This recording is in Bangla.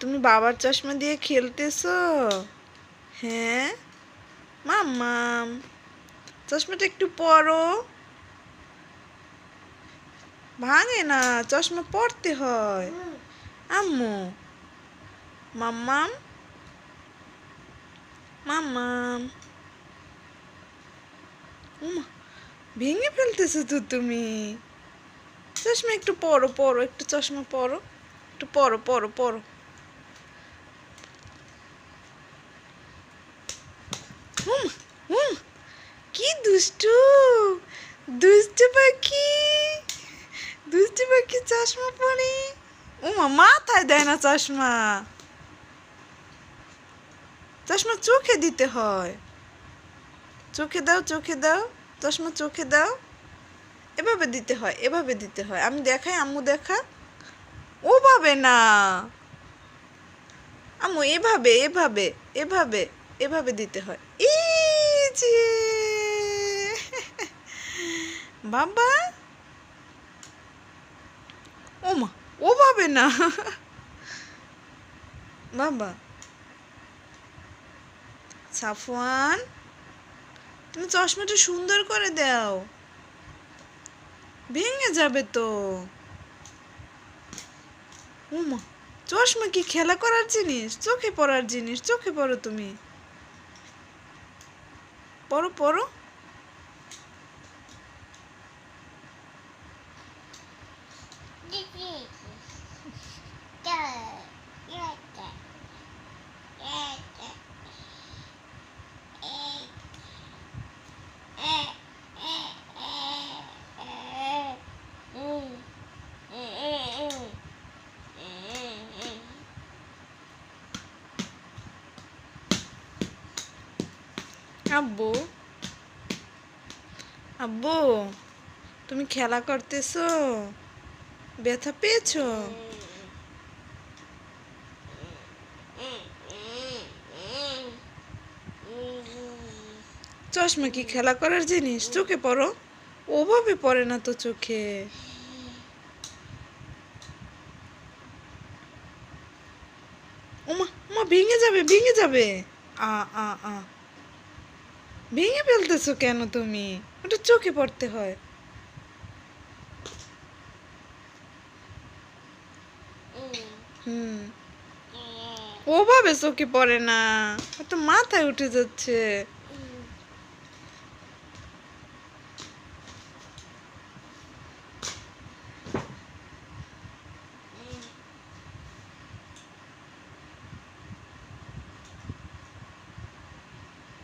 তুমি বাবার চশমা দিয়ে খেলতেছো? হ্যাঁ? মাম্মাম চশমাটা একটু পরো। ভাঙে না, চশমা পরতে হয়। আম্মু মাম্মাম মাম্মাম ভেঙে ফেলতেছো তো তুমি। চশমা একটু পরো পরো, একটু চশমা পরো। একটু পরো পরো পরো। হুম হুম কি দুষ্টু দুষ্টু পাখি দুষ্টু পাখি চশমা উমা, মাথায় দেয় না চশমা। চশমা চোখে দিতে হয়। চোখে দাও চোখে দাও, চশমা চোখে দাও। এভাবে দিতে হয়, এভাবে দিতে হয়। আমি দেখাই, আম্মু দেখা। ওভাবে না। আম্মু, এভাবে এভাবে এভাবে এভাবে দিতে হয়। এই যে বাবা। ওমা, ওভাবে না। বাবা। সাফওয়ান, তুমি চশমাটা সুন্দর করে দাও। ভেঙে যাবে তো। উমা চশমা কি খেলা করার জিনিস? চোখে পড়ার জিনিস? চোখে পড়ো তুমি। পড়ো পড়ো আব্বু। আব্বু, তুমি খেলা করতেছো? ব্যথা পেয়েছ? চশমা কি খেলা করার জিনিস? চোখে পড়ো। ওভাবে পড়ে না তো চোখে। ওমা ওমা ভেঙে যাবে ভেঙে যাবে। আ আ আ। ভেঙে ফেলতেছো কেন তুমি? ওটা চোখে পড়তে হয়। হুম। ওভাবে চোখে পড়ে না। ওটা মাথায় উঠে যাচ্ছে।